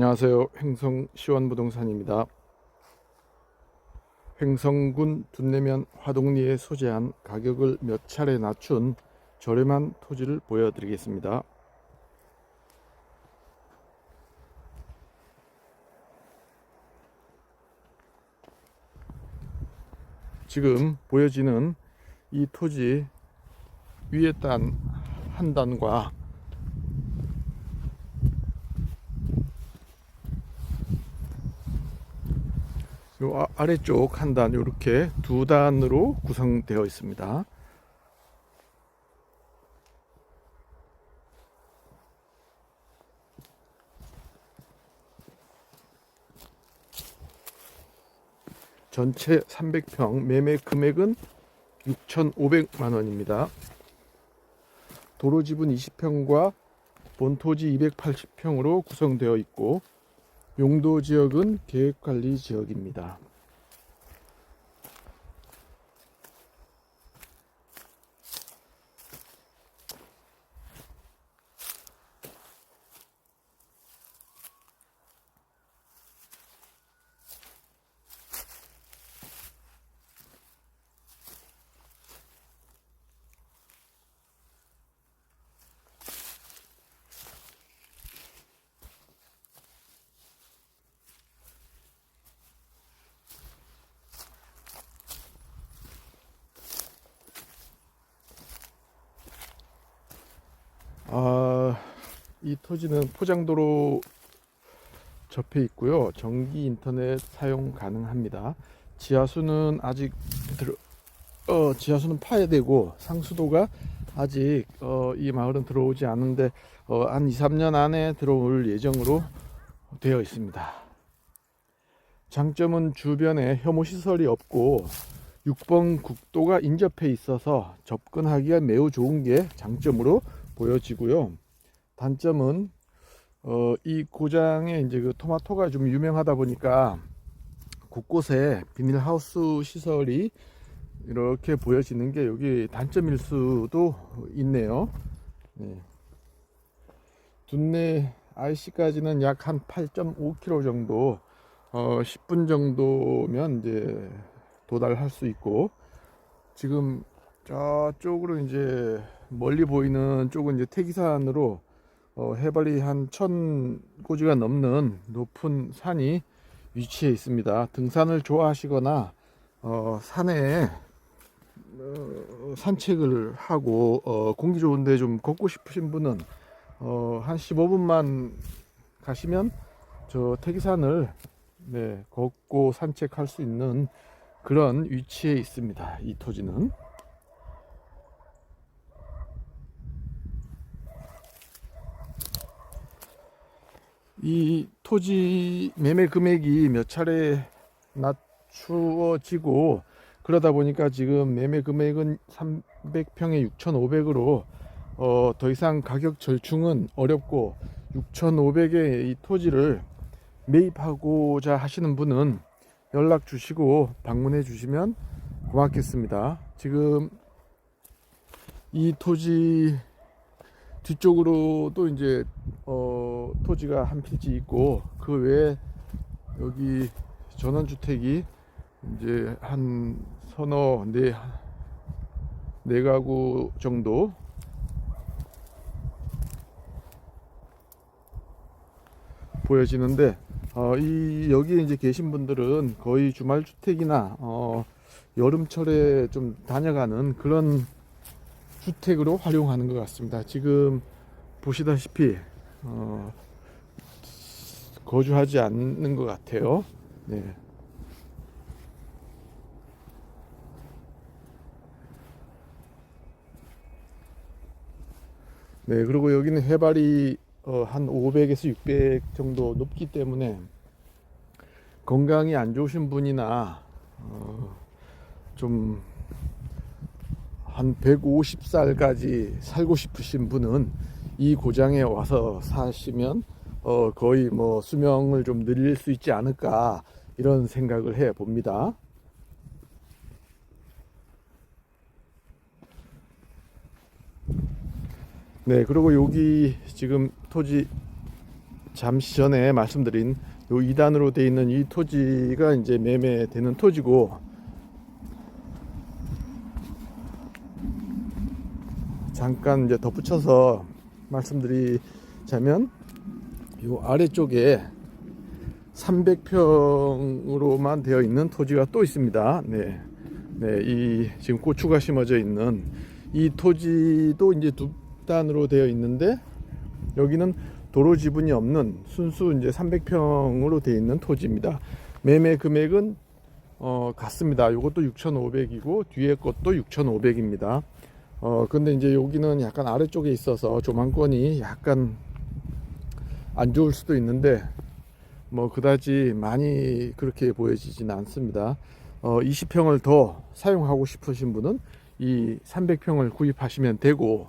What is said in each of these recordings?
안녕하세요. 횡성 시원부동산입니다. 횡성군 둔내면 화동리에 소재한 가격을 몇 차례 낮춘 저렴한 토지를 보여드리겠습니다. 지금 보여지는 이 토지 위에 단 한 단과 요 아- 아래쪽 한 단 이렇게 두 단으로 구성되어 있습니다. 전체 300평 매매 금액은 6,500만 원입니다. 도로 지분 20평과 본토지 280평으로 구성되어 있고 용도 지역은 계획관리 지역입니다. 이 토지는 포장도로 접해 있고요. 전기 인터넷 사용 가능합니다. 지하수는 아직 들어, 어, 지하수는 파야되고 상수도가 아직 어, 이 마을은 들어오지 않은데 어, 한 2, 3년 안에 들어올 예정으로 되어 있습니다. 장점은 주변에 혐오 시설이 없고 6번 국도가 인접해 있어서 접근하기가 매우 좋은 게 장점으로 보여지고요. 단점은 어, 이 고장에 이제 그 토마토가 좀 유명하다 보니까 곳곳에 비닐하우스 시설이 이렇게 보여지는 게 여기 단점일 수도 있네요. 네. 둔내 IC까지는 약 한 8.5km 정도, 어, 10분 정도면 이제 도달할 수 있고, 지금 저쪽으로 이제 멀리 보이는 쪽은 이제 태기산으로 어, 해발이 한 천 고지가 넘는 높은 산이 위치해 있습니다. 등산을 좋아하시거나 어, 산에 어, 산책을 하고 어, 공기 좋은데 좀 걷고 싶으신 분은 어, 한 15분만 가시면 저 태기산을 네, 걷고 산책할 수 있는 그런 위치에 있습니다. 이 토지는. 이 토지 매매 금액이 몇 차례 낮추어지고 그러다 보니까 지금 매매 금액은 300평에 6,500으로 어, 더 이상 가격 절충은 어렵고 6,500의 이 토지를 매입하고자 하시는 분은 연락 주시고 방문해 주시면 고맙겠습니다. 지금 이 토지 뒤쪽으로 또 이제 어, 토지가 한 필지 있고 그 외에 여기 전원주택이 이제 한 서너 네, 네 가구 정도. 보여지는데 어, 이 여기 이제 계신 분들은 거의 주말 주택이나 어, 여름철에 좀 다녀가는 그런 주택으로 활용하는 것 같습니다. 지금 보시다시피 어, 거주하지 않는 것 같아요. 네. 네, 그리고 여기는 해발이 어, 한 500에서 600 정도 높기 때문에 건강이 안 좋으신 분이나 어, 좀 한 150살까지 살고 싶으신 분은 이 고장에 와서 사시면 어, 거의 뭐 수명을 좀 늘릴 수 있지 않을까 이런 생각을 해 봅니다. 네, 그리고 여기 지금 토지 잠시 전에 말씀드린 요 2단으로 되어 있는 이 토지가 이제 매매되는 토지고 잠깐 이제 덧붙여서 말씀드리자면 요 아래쪽에 300평으로만 되어 있는 토지가 또 있습니다. 네. 네, 이 지금 고추가 심어져 있는 이 토지도 이제 두 단으로 되어 있는데 여기는 도로 지분이 없는 순수 이제 300평으로 되어 있는 토지입니다. 매매 금액은 어 같습니다. 이것도 6,500이고 뒤에 것도 6,500입니다. 어 근데 이제 여기는 약간 아래쪽에 있어서 조망권이 약간 안 좋을 수도 있는데 뭐 그다지 많이 그렇게 보여지지는 않습니다. 어 20평을 더 사용하고 싶으신 분은 이 300평을 구입하시면 되고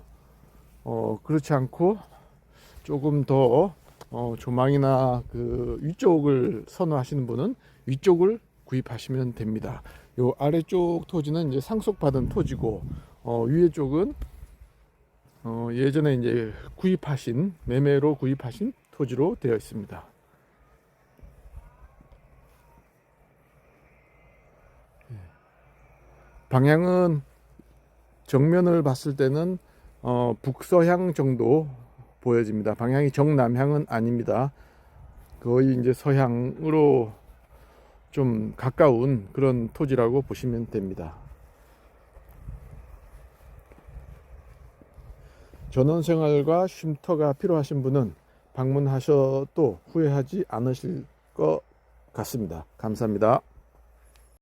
어 그렇지 않고 조금 더 어, 조망이나 그 위쪽을 선호하시는 분은 위쪽을 구입하시면 됩니다. 요 아래쪽 토지는 이제 상속받은 토지고 어, 위에 쪽은 어, 예전에 이제 구입하신 매매로 구입하신 토지로 되어 있습니다. 예. 방향은 정면을 봤을 때는 어, 북서향 정도 보여집니다. 방향이 정남향은 아닙니다. 거의 이제 서향으로 좀 가까운 그런 토지라고 보시면 됩니다. 전원 생활과 쉼터가 필요하신 분은 방문하셔도 후회하지 않으실 것 같습니다. 감사합니다.